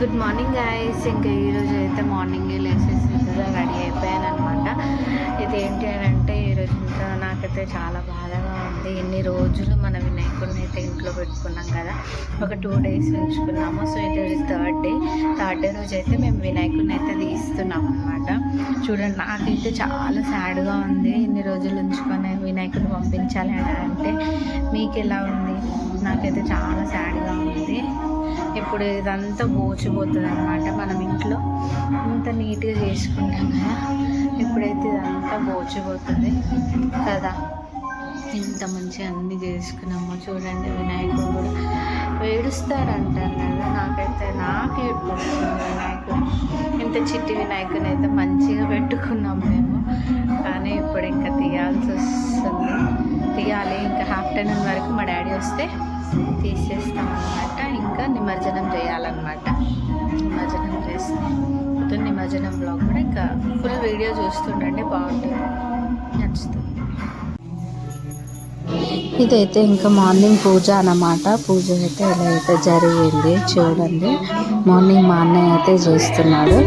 Good morning guys ఇంకా ఈరోజు అయితే మార్నింగ్ లేసేసి రెడీ అయిపోయాను అనమాట ఇది ఏంటి అని అంటే ఈరోజు ఇంకా నాకైతే చాలా బాధగా ఉంది. ఎన్ని రోజులు మన వినాయకుడిని అయితే ఇంట్లో పెట్టుకున్నాం కదా. ఒక టూ డేస్ ఉంచుకున్నాము. సో ఇది థర్డ్ డే థర్డ్ డే రోజు అయితే మేము వినాయకుడిని అయితే తీస్తున్నాం అనమాట చూడండి నాకైతే చాలా సాడ్గా ఉంది. ఎన్ని రోజులు ఉంచుకొని వినాయకుడిని పంపించాలి అని అంటే మీకు ఎలా ఉంది? నాకైతే చాలా సాడ్గా ఉంది. ఇప్పుడు ఇదంతా బోచిపోతుంది అనమాట మనం ఇంట్లో. ఇంత నీట్గా చేసుకుంటాం కదా. ఇప్పుడైతే ఇదంతా బోచిపోతుంది కదా. ఇంత మంచిగా అన్ని చేసుకున్నామో. చూడండి వినాయకుడు కూడా వేడుస్తారంటారు కదా. నాకైతే నాకు ఏడుపు వినాయకుడు. ఇంత చిట్టి వినాయకుని అయితే మంచిగా పెట్టుకున్నాం మేము. కానీ ఇప్పుడు ఇంకా తీయాల్సి వస్తుంది తీయాలి. ఆఫ్టర్నూన్ వరకు మా డాడీ వస్తే తీసేస్తాం అనమాట ఇంకా నిమజ్జనం చేయాలన్నమాట. నిమజ్జనం చేస్తే. మొత్తం నిమజ్జనం బ్లాగ్ కూడా ఇంకా ఫుల్ వీడియో చూస్తుండండి బాగుంటుంది. నచ్చుతుంది. ఇదైతే ఇంకా మార్నింగ్ పూజ అన్నమాట. పూజ అయితే ఇలా అయితే జరిగింది చూడండి. మార్నింగ్ మా అన్నయ్య అయితే చేస్తున్నాడు.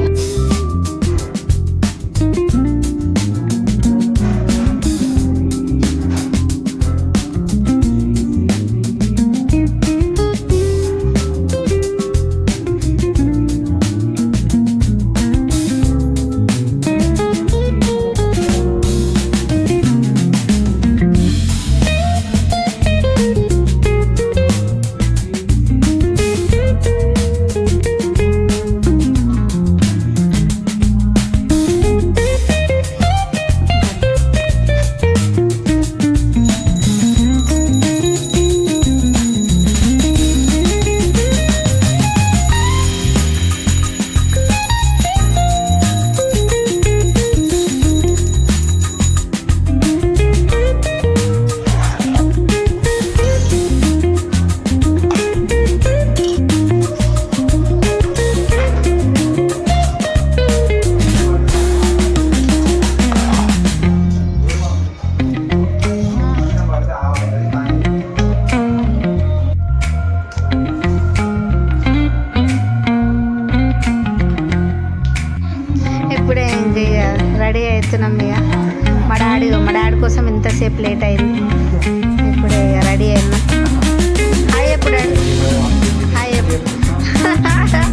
ఇప్పుడే ఇంక రెడీ అవుతున్నాం ఇక మా డాడీ మా డాడీ కోసం ఇంతసేపు లేట్ అయింది. ఇప్పుడే రెడీ అయినా. హాయ్ ఎప్పుడు హాయ్ ఎప్పుడు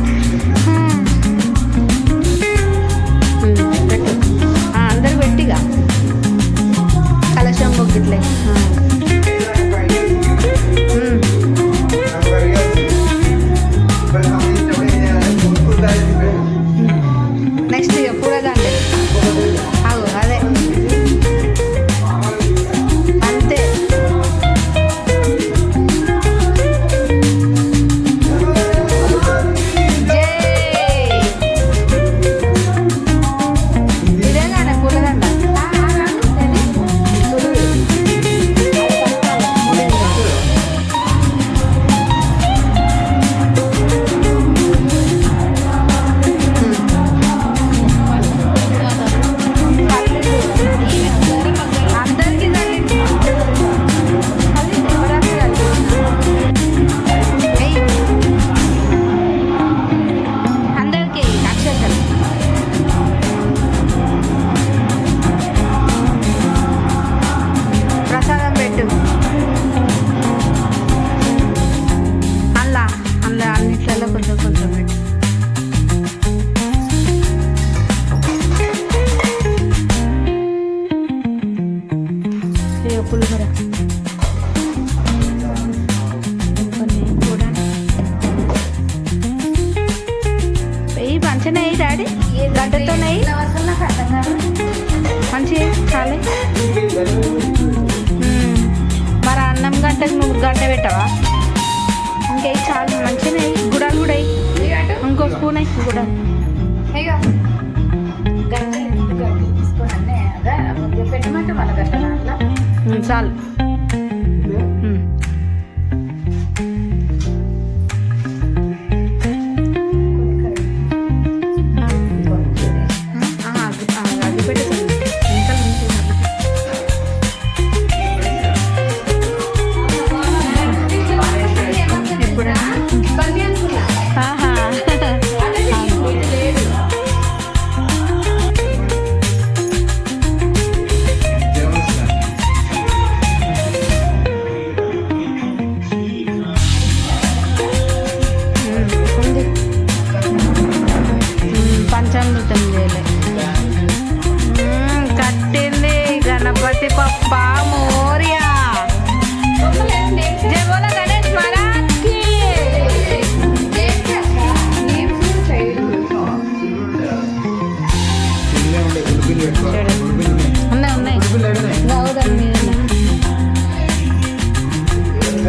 ఇక పులిహోర. కొన్ని వెయ్యి మంచిగా నెయ్యి డాడీ. గడ్డతో నెయ్యి. మంచి చాలే. మరి అన్నం గంటకు నువ్వు గంట పెట్టవా? ఇంకే చాలు. మంచిగా గుడాలు కూడా ఇంకో స్పూన్ అయ్యి గుడాలు. మ్మ్,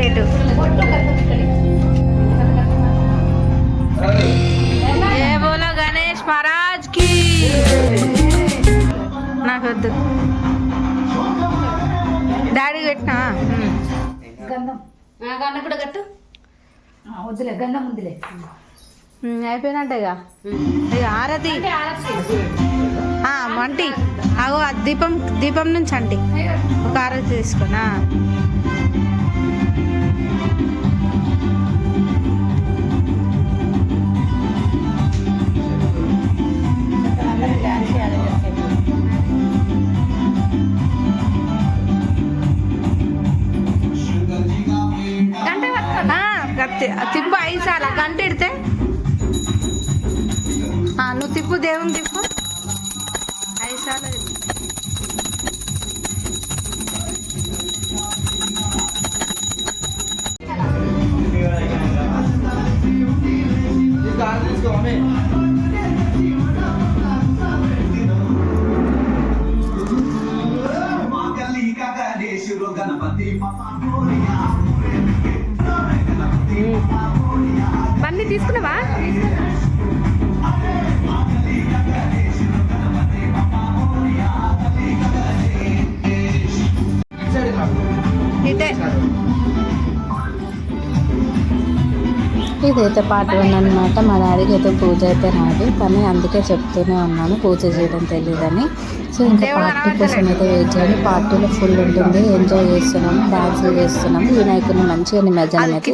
ప్లేటు ఏ బోలో గణేష్ మహారాజ్కి? నాకు వద్దు. డాడీ పెట్టినా? గంధం. కూడా కట్టు. వద్దులే గంధం ఉందిలే. అయిపోయినట్టేగా? ఇక ఆరతి. మంటి అగో దీపం దీపం నుంచి అంటి ఒక ఆరతి తీసుకున్నా ఆ, గట్టి తిప్పు ఐదు సార్లు గంట ఇడితే ఆ, నువ్వు తిప్పు దేవుని తిప్పు. ఇదైతే పార్ట్ వన్ అనమాట మా డాడీకి అయితే పూజ అయితే రాదు. కానీ అందుకే చెప్తూనే ఉన్నాను. పూజ చేయడం తెలియదని సో ఇంకా పార్ట్ టూ కోసం అయితే వెయిట్ చేయండి. పార్ట్ టూలో ఫుల్ ఉంటుంది. ఎంజాయ్ చేస్తున్నాము డాన్స్ చేస్తున్నాము వినాయకుడిని మంచిగా నిమజ్జనం అయితే.